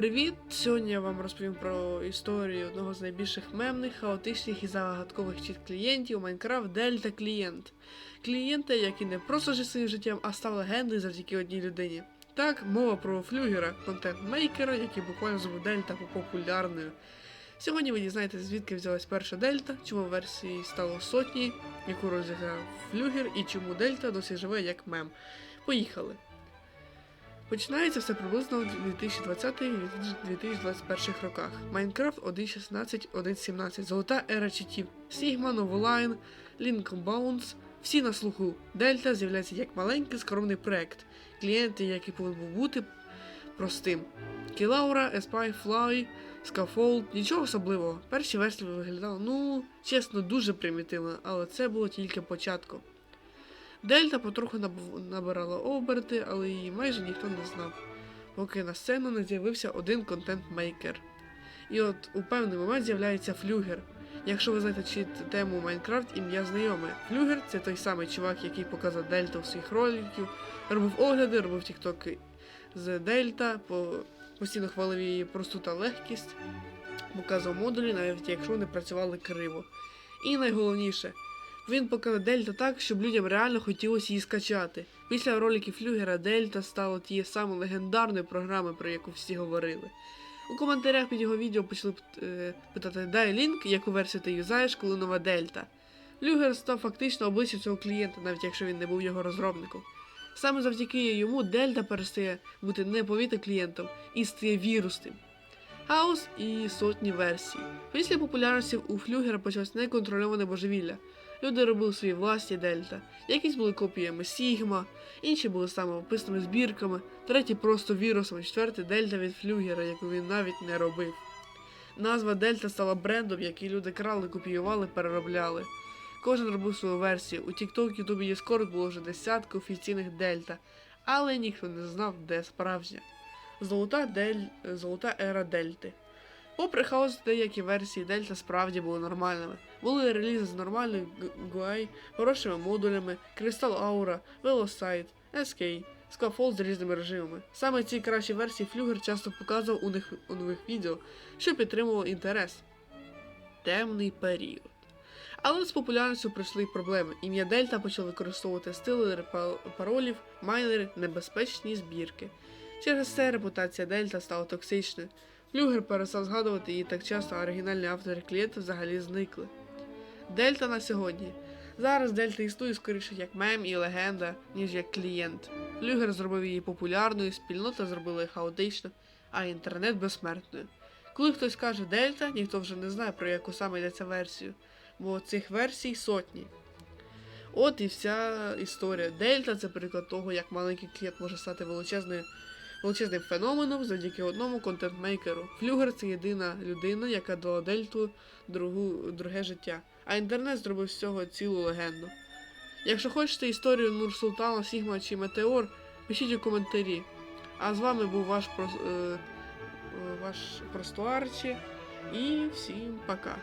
привіт! Сьогодні я вам розповім про історію одного з найбільших мемних, хаотичних і загадкових чіт клієнтів у Майнкрафт Дельта Клієнт. Клієнта, який не просто жив своїм життям, а став легендою завдяки одній людині. Так, мова про флюгера, контент-мейкера, який буквально зробив Дельта популярною. Сьогодні ви дізнаєтесь, звідки взялась перша Дельта, чому версії стало сотні, яку розіграв флюгер і чому Дельта досі живе як мем. Поїхали! Починається все приблизно в 2020-2021 роках. Майнкрафт 1.16, 1.17, золота ера читів, Sigma, Novoline, Lincoln Bounce, всі на слуху. Дельта з'являється як маленький скромний проект, клієнти, який повинен був бути простим. Кілаура, Espy, Fly, Scaffold, нічого особливого. Перші версії виглядали, ну, чесно, дуже примітивно, але це було тільки початком. Дельта потроху набирала оберти, але її майже ніхто не знав, поки на сцену не з'явився один контент-мейкер. І от у певний момент з'являється флюгер. Якщо ви знаєте чи тему Майнкрафт, ім'я знайоме. Флюгер це той самий чувак, який показав Дельта у своїх роликів, робив огляди, робив тіктоки з Дельта, постійно хвалив її просту та легкість, показував модулі, навіть якщо вони працювали криво. І найголовніше, він показав Дельта так, щоб людям реально хотілося її скачати. Після роликів Флюгера Дельта стало тією самою легендарною програмою, про яку всі говорили. У коментарях під його відео почали е, питати, дай лінк, яку версію ти юзаєш, коли нова Дельта. Флюгер став фактично обличчям цього клієнта, навіть якщо він не був його розробником. Саме завдяки йому Дельта перестає бути неповітим клієнтом і стає вірусним. Хаос і сотні версій. Після популярності у Флюгера почалось неконтрольоване божевілля. Люди робили свої власні дельта. Якісь були копіями Сігма, інші були самописними збірками, треті просто вірусом, четвертий дельта від флюгера, яку він навіть не робив. Назва Дельта стала брендом, який люди крали, копіювали, переробляли. Кожен робив свою версію. У TikTok, YouTube і Discord було вже десятки офіційних дельта, але ніхто не знав, де справжня. Золота, дель... Золота ера Дельти. Попри хаос, деякі версії Дельта справді були нормальними. Були релізи з нормальним GUI, хорошими модулями, Crystal Aura, Velocite, SK, Scaffold з різними режимами. Саме ці кращі версії Флюгер часто показував у них у нових відео, що підтримував інтерес. Темний період. Але з популярністю прийшли проблеми. Ім'я Дельта почали використовувати стилери паролів, майнери, небезпечні збірки. Через це репутація Дельта стала токсичною. Флюгер перестав згадувати її так часто, а оригінальні автори клієнти взагалі зникли. Дельта на сьогодні. Зараз Дельта існує скоріше як мем і легенда, ніж як клієнт. Флюгер зробив її популярною, спільнота зробила її хаотично, а інтернет безсмертною. Коли хтось каже Дельта, ніхто вже не знає, про яку саме йдеться версію, бо цих версій сотні. От і вся історія. Дельта це приклад того, як маленький клієнт може стати величезною величезним феноменом завдяки одному контент-мейкеру. Флюгер це єдина людина, яка дала Дельту другу, друге життя, а інтернет зробив з цього цілу легенду. Якщо хочете історію Нур-Султана, Сігма чи Метеор, пишіть у коментарі. А з вами був ваш, е, е, ваш Простуарчі і всім пока.